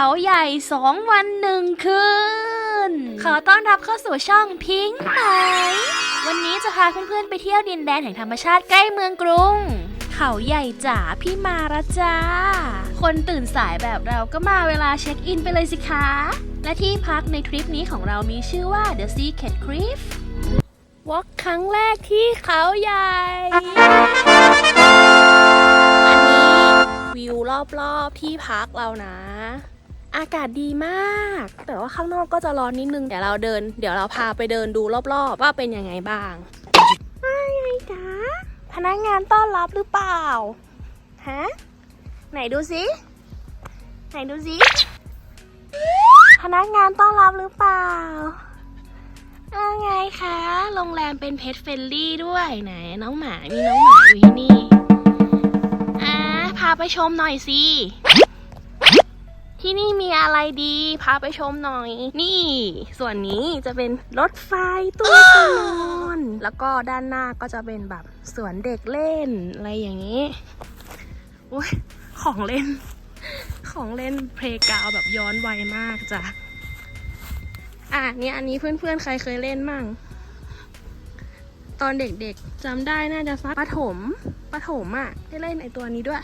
เขาใหญ่สองวันหนึ่งคืน ขอต้อนรับเข้าสู่ช่องพิงค์ไหมวันนี้จะพาเพื่อนๆไปเที่ยวดินแดนแห่งธรรมชาติใกล้เมืองกรุง เขาใหญ่จ๋าพี่มาละจ้า คนตื่นสายแบบเราก็มาเวลาเช็คอินไปเลยสิคะ และที่พักในทริปนี้ของเรามีชื่อว่า The Secret Cliff วอล์กครั้งแรกที่เขาใหญ่ อันนี้วิวรอบๆที่พักเรานะ อากาศดีมาก แต่ว่าข้างนอกก็จะร้อนนิดนึง เดี๋ยวเราเดิน เดี๋ยวเราพาไปเดินดูรอบๆ ว่าเป็นยังไงบ้างว่าไงจ๊ะพนักงานต้อนรับหรือเปล่า ฮะ ไหนดูสิไหนดูสิพนักงานต้อนรับหรือเปล่าว่าไงคะ โรงแรมเป็นเพ t เฟลลี่ด้วยไหนน้องหมา มีน้องหมาอยู่ที่นี่ อ่า พาไปชมหน่อยสิ ที่นี่มีอะไรดี พาไปชมหน่อย นี่ ส่วนนี้จะเป็นรถไฟตู้ขนอน แล้วก็ด้านหน้าก็จะเป็นแบบสวนเด็กเล่น อะไรอย่างนี้อุ้ยของเล่น ของเล่นเพลกาวแบบย้อนวัยมากจ้ะอะเนี่ยอันนี้เพื่อนๆ ใครเคยเล่นมั่ง ตอนเด็กๆจำได้น่าจะสักประถมประถมอะได้เล่นไอตัวนี้ด้วย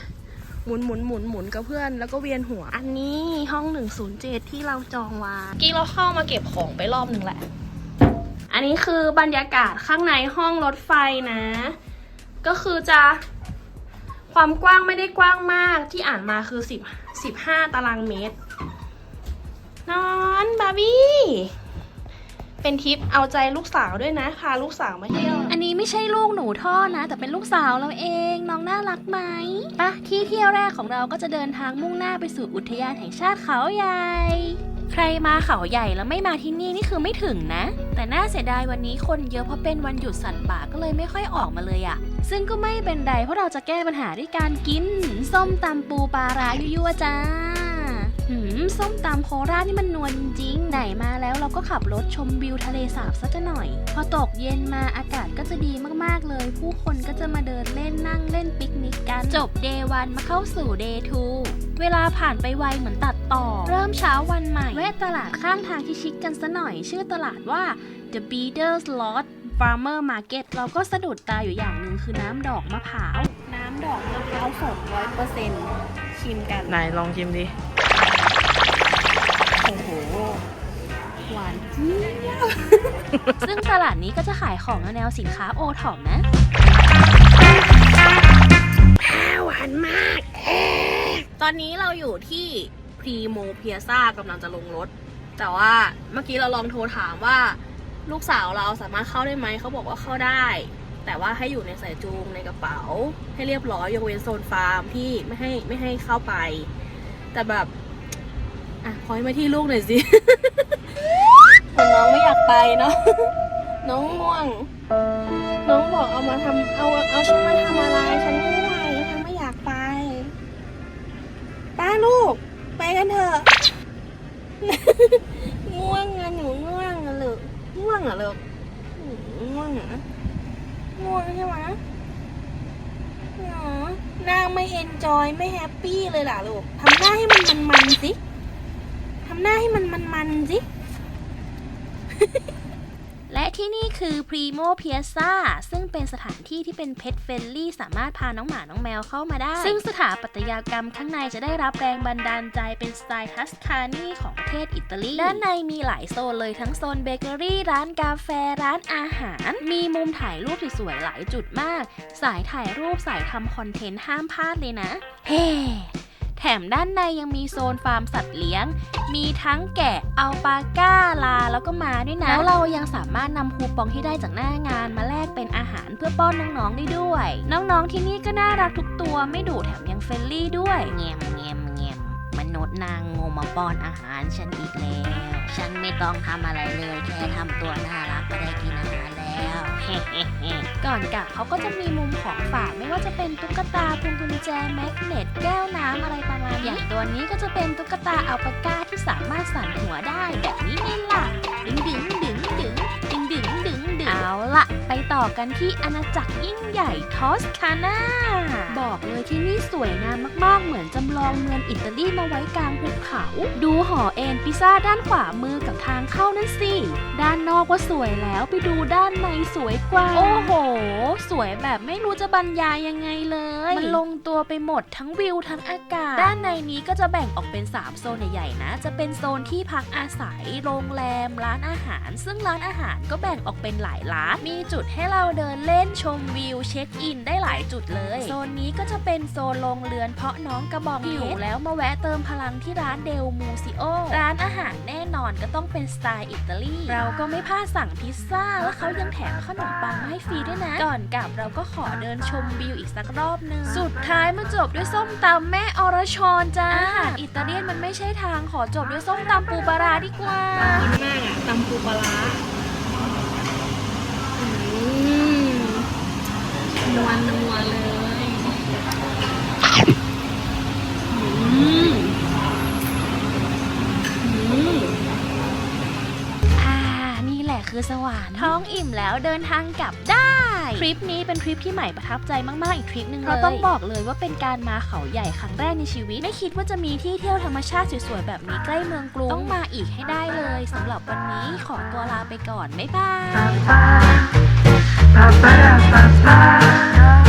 หมุนหมุนหมุนหมุนกับเพื่อนแล้วก็เวียนหัว อันนี้ห้อง 107 ที่เราจองไว้กี้เราเข้ามาเก็บของไปรอบหนึ่งแหละ อันนี้คือบรรยากาศข้างในห้องรถไฟนะ ก็คือจะความกว้างไม่ได้กว้างมากที่อ่านมาคือ10 15 ตารางเมตร นอนบาร์บี้ เป็นทริปเอาใจลูกสาวด้วยนะ พาลูกสาวมาเที่ยว อันนี้ไม่ใช่ลูกหนูท่อนะ แต่เป็นลูกสาวเราเองน้องน่ารักไหมปะที่เที่ยวแรกของเราก็จะเดินทางมุ่งหน้าไปสู่อุทยานแห่งชาติเขาใหญ่ ใครมาเขาใหญ่แล้วไม่มาที่นี่นี่คือไม่ถึงนะ แต่น่าเสียดายวันนี้คนเยอะเพราะเป็นวันหยุดสัตว์ป่าก็เลยไม่ค่อยออกมาเลยอะซึ่งก็ไม่เป็นไรเพราะเราจะแก้ปัญหาด้วยการกิน ส้มตำปูปลาร้ายั่วๆจ้า หืมส้มตำโคราชนี่มันนวลจริง ๆ ไหนมาแล้วเราก็ขับรถชมวิวทะเลสาบสักหน่อย พอตกเย็นมาอากาศก็จะดีมากๆเลย ผู้คนก็จะมาเดินเล่นนั่งเล่นปิกนิกกัน จบเดย์วันมาเข้าสู่เดย์ทูเวลาผ่านไปไวเหมือนตัดต่อ เริ่มเช้าวันใหม่ แวะตลาดข้างทางที่ชิคกันซะหน่อย ชื่อตลาดว่า The Beatles Lot Farmer Market เราก็สะดุดตาอยู่อย่างหนึ่งคือน้ำดอกมะพร้าว น้ำดอกมะพร้าวสดร้อยเปอร์เซ็นต์ชิมกัน ไหนลองชิมดิ ซึ่งตลาดนี้ก็จะขายของแนวสินค้าโอท็อปนะหวานมาก ตอนนี้เราอยู่ที่พรีโมเพียซ่ากำลังจะลงรถ แต่ว่าเมื่อกี้เราลองโทรถามว่า ลูกสาวเราสามารถเข้าได้ไหม เขาบอกว่าเข้าได้ แต่ว่าให้อยู่ในสายจูงในกระเป๋า ให้เรียบร้อยยกเว้นโซนฟาร์มที่ไม่ให้ไม่ให้เข้าไป แต่แบบ อะขอให้มาที่ลูกหน่อยสิ ไปเนาะ น้องง่วง น้องบอกเอามาทำเอาเอาฉันมาทำอะไร ฉันง่วงฉันไม่อยากไป ป้าลูก ไปกันเถอะ ง่วงอะหนูง่วงอะลูกง่วงอะลูกอืมง่วงอะง่วงใช่ไหมอ๋อนางไม่เอนจอยไม่แฮปปี้เลยล่ะลูก ทำหน้าให้มันมันๆสิ ทำหน้าให้มันมันๆสิ และ ที่นี่คือ Primo Piazza ซึ่งเป็นสถานที่ที่เป็น Pet Friendly สามารถพาน้องหมาน้องแมวเข้ามาได้ ซึ่งสถาปัตยกรรมข้างในจะได้รับแรงบันดาลใจเป็นสไตล์ทัสคานีของประเทศอิตาลี ด้านในมีหลายโซนเลยทั้งโซนเบเกอรี่ ร้านกาแฟร้านอาหาร มีมุมถ่ายรูปสวยๆหลายจุดมาก สายถ่ายรูปสายทำคอนเทนต์ห้ามพลาดเลยนะ เฮ้ แถมด้านในยังมีโซนฟาร์มสัตว์เลี้ยง มีทั้งแกะอัลปาก้าลาแล้วก็มาด้วยนะ แล้วเรายังสามารถนำคูปองที่ได้จากหน้างานมาแลกเป็นอาหารเพื่อป้อนน้องๆได้ด้วย น้องๆที่นี่ก็น่ารักทุกตัวไม่ดุแถมยังเฟรนลี่ด้วยเงียมเงียมเงียมมนุษย์นางงมาป้อนอาหารฉันอีกแล้ว ฉันไม่ต้องทำอะไรเลยแค่ทำตัวน่ารักก็ได้กินอาหาร ก่อนกลับเขาก็จะมีมุมของฝากไม่ว่าจะเป็นตุ๊กตาพวงกุญแจแมกเนตแก้วน้ำอะไรประมาณนี้อย่างตัวนี้ก็จะเป็นตุ๊กตาอัลปาก้าที่สามารถสั่นหัวได้แบบนี้ไงล่ะดึงดึงดึงดึงดึงดึงดึงดึงเอาละไปต่อกันที่อาณาจักรยิ่งใหญ่ทอสคานาบอกบอกเลยที่นี่สวยงามมากๆ เหมือนจำลองเมืองอิตาลีมาไว้กลางภูเขา ดูห อเอ็นพิซซ่าด้านขวามือกับทางเข้านั่นสิ ด้านนอกว่าสวยแล้วไปดูด้านในสวยกว่า โอ้โห สวยแบบไม่รู้จะบรรยายยังไงเลย มันลงตัวไปหมดทั้งวิวทั้งอากาศ ด้านในนี้ก็จะแบ่งออกเป็น 3 โซนใหญ่ๆนะ จะเป็นโซนที่พักอาศัย โรงแรม ร้านอาหาร ซึ่งร้านอาหารก็แบ่งออกเป็นหลายร้าน มีจุดให้เราเดินเล่นชมวิวเช็คอินได้หลายจุดเลย โซนนี้ก็จะเป็นโซนโรงเรือนเพาะน้องกระบองหิวแล้วมาแวะเติมพลังที่ร้านเดลมูซิโอร้านอาหารแน่นอนก็ต้องเป็นสไตล์อิตาลี เราก็ไม่พลาดสั่งพิซซ่า แล้วเขายังแถมขนมปังมาให้ฟรีด้วยนะ ก่อนกลับเราก็ขอเดินชมวิวอีกสักรอบหนึง สุดท้ายมาจบด้วยส้มตำแม่อรชรจ้าอาหารอิตาเลียนมันไม่ใช่ทางขอจบด้วยส้มตำปูปลาร้าดีกว่า กินมากอะตำปูปลาร้าอืมนวลนัวเลยอืมอืม อ่า นี่แหละ คือสวรรค์ท้องอิ่มแล้วเดินทางกลับได้ ทริปนี้เป็นทริปที่ใหม่ประทับใจมากๆอีกทริปหนึ่งเลยเพราะต้องบอกเลยว่าเป็นการมาเขาใหญ่ครั้งแรกในชีวิต ไม่คิดว่าจะมีที่เที่ยวธรรมชาติสวยๆแบบนี้ใกล้เมืองกรุงต้องมาอีกให้ได้เลยสำหรับวันนี้ขอตัวลาไปก่อนบ๊ายบาย Ba-ba-da-ba-ba